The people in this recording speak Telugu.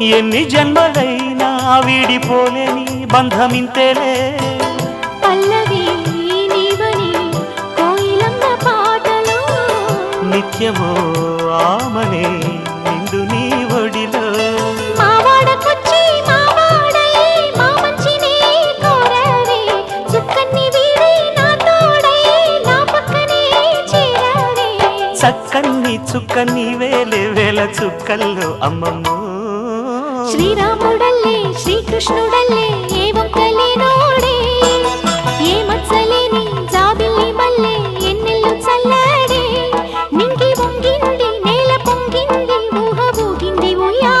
ఎన్ని జన్మలైనా వీడిపోలేని బంధమింతేలే నిత్యమో ఆమనే నిండు నీ ఒడిలో. మా వాడకొచ్చి మా వాడై ಶ್ರೀರಾಮುಡಲ್ಲೇ ಶ್ರೀಕೃಷ್ಣುಡಲ್ಲೇ ಏವಂ ಕಲೆ ನೋಡೆ ಏ ಮತ್ಸಲೇನಿ ಜಾಬಿಲ್ಲಿ ಮಲ್ಲೆ ಎನ್ನೆಲ್ಲೂ ಚಲ್ಲಾಡೆ ನಿಂಗಿ ಒಂಗಿಂದಿ నేల పొంగింది ఊహ ఊగింది ఉయ్యా